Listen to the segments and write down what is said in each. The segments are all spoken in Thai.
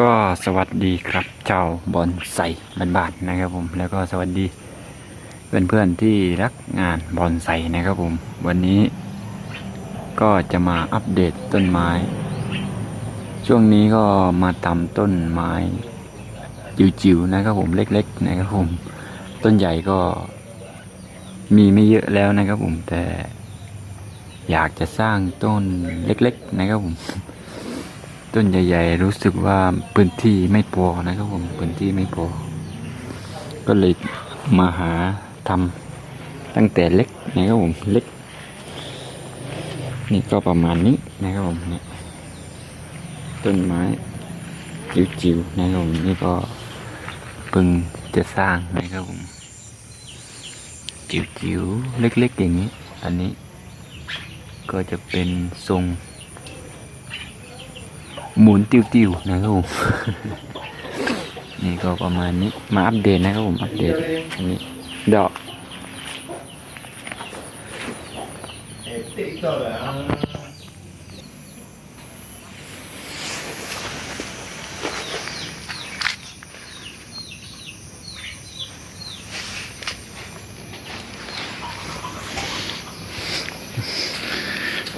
ก็สวัสดีครับเจ้าบอนไซบ้านๆนะครับผมแล้วก็สวัสดีเพื่อนๆที่รักงานบอนไซนะครับผม วันนี้ก็จะมาอัปเดตต้นไม้ ช่วงนี้ก็มาทำต้นไม้จิ๋วๆนะครับผมเล็กๆนะครับผมต้นใหญ่ก็มีไม่เยอะแล้วนะครับผมแต่อยากจะสร้างต้นเล็ก ๆ นะครับผม ต้นใหญ่ ๆ รู้สึกว่าพื้นที่ไม่พอนะครับผมพื้นที่ไม่พอ ก็เลยมาหาทำตั้งแต่เล็กนะครับผมเล็ก นี่ก็ประมาณนี้นะครับผมเนี่ยต้นไม้จิ๋วๆนะครับผมนี่ก็เพิ่งจะสร้างนะครับผมจิ๋วๆเล็กๆอย่างนี้ อันนี้ก็จะเป็นทรง หมุนติวๆนะครับผมนี่ก็ประมาณนี้มาอัปเดตนะครับผมอัปเดตอันนี้ดอก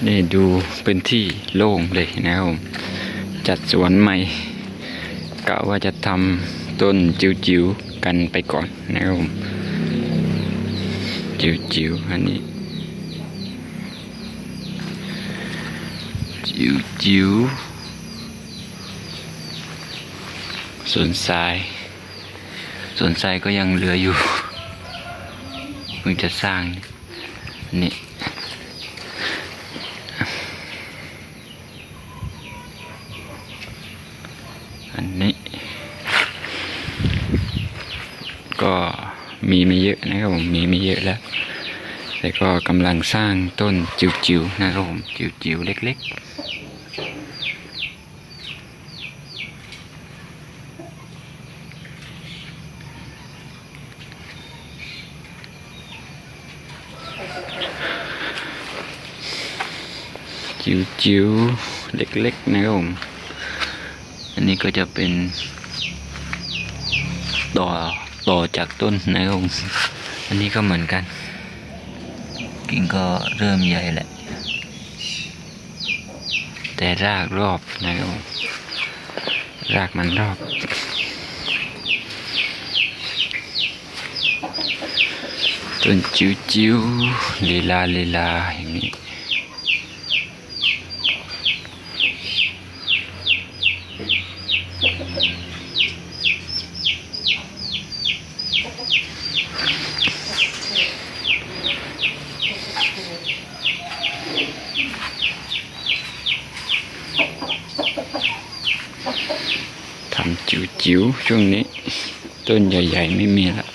นี่ดูเป็นที่โล่งเลยนะครับผม จัดสวนใหม่กะว่าจะทำต้นจิ๋วๆกันไปก่อนนะครับผมจิ๋วๆอันนี้จิ๋วๆสวนทรายสวนทรายก็ยังเหลืออยู่เพิ่งจะสร้างนี่ อันนี้ ก็ มีไม่เยอะนะครับผมมีไม่เยอะแล้ว แต่ก็กำลังสร้างต้นจิ๋วๆนะครับผมจิ๋วๆเล็ก ๆจิ๋วๆเล็กๆนะครับผม อันนี้ก็จะเป็นต่อ ต่อจากต้นนะครับอันนี้ก็เหมือนกัน กิ่งก็เริ่มใหญ่แหละ แต่รากรอบนะครับรากมันรอบ ต้นจิ๋วจิ๋วๆลีลาลีลาอย่างนี้ ทำจิ๋วๆช่วงนี้ ต้นใหญ่ ๆ ไม่มีละ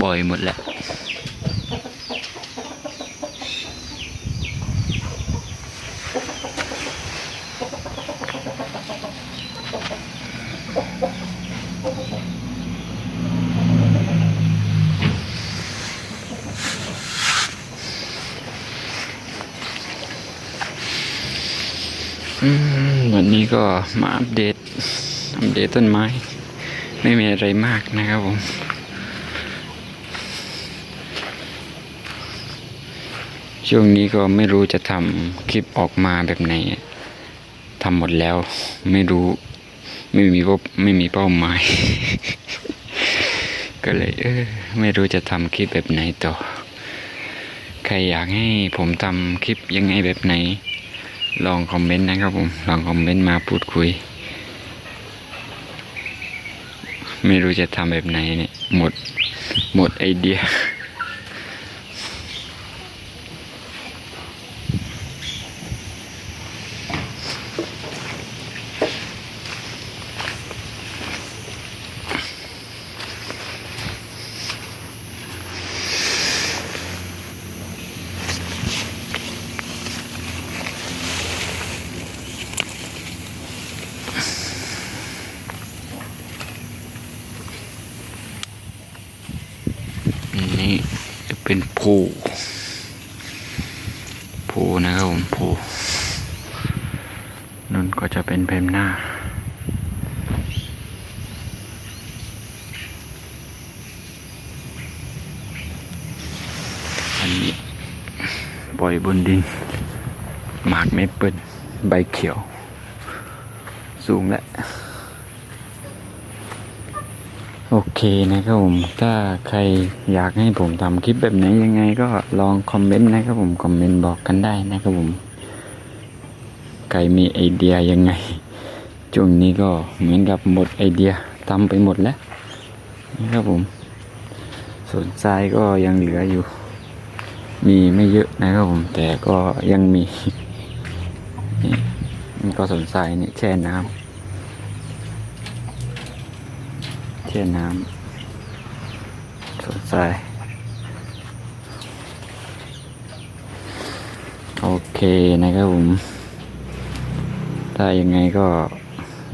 บ่อยหมดแล้ว วันนี้ก็มาอัปเดต อัปเดตต้นไม้ ไม่มีอะไรมากนะครับผม ช่วงนี้ก็ไม่รู้จะทำคลิปออกมาแบบไหนทำหมดแล้ว ไม่รู้ ไม่มีเป้าไม่มีเป้าหมาย ก็เลยเออไม่รู้จะทำคลิปแบบไหนต่อ ใครอยากให้ผมทำคลิปยังไงแบบไหน ลองคอมเมนต์นะครับผม ลองคอมเมนต์มาพูดคุย ไม่รู้จะทำแบบไหนเนี่ย หมด หมดไอเดีย นี้จะเป็นผู้ผู้นะครับผมผู้นุ่นก็จะเป็นเพมหน้า อันนี้ปล่อยบนดิน หมากเม็เปิ้ลใบเขียว สูงแล้ว โอเคนะครับผม ถ้าใครอยากให้ผมทำคลิปแบบไหนยังไงก็ลองคอมเมนต์นะครับผม คอมเมนต์บอกกันได้นะครับผม ใครมีไอเดียยังไง ช่วงนี้ก็เหมือนกับหมดไอเดียทำไปหมดแล้วนะครับผม ส่วนทรายก็ยังเหลืออยู่ มีไม่เยอะนะครับผม แต่ก็ยังมี นี่ก็สนทรายนี่แช่น้ำแช่น้ำสนทรายโอเคนะครับผม ถ้ายังไงก็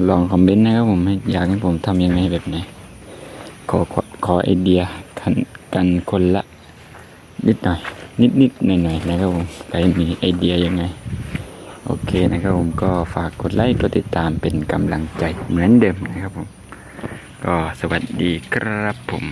ลองคอมเมนต์นะครับผมอยากให้ผมทำยังไงแบบไหน ขอขอขอไอเดียกันกันคนละ นิดหน่อย นิดนิดหน่อยหน่อยๆนะครับผมใครมีไอเดียยังไง โอเคนะครับผมก็ฝากกดไลค์กดติดตามเป็นกำลังใจเหมือนเดิมนะครับผม ก็สวัสดีครับผม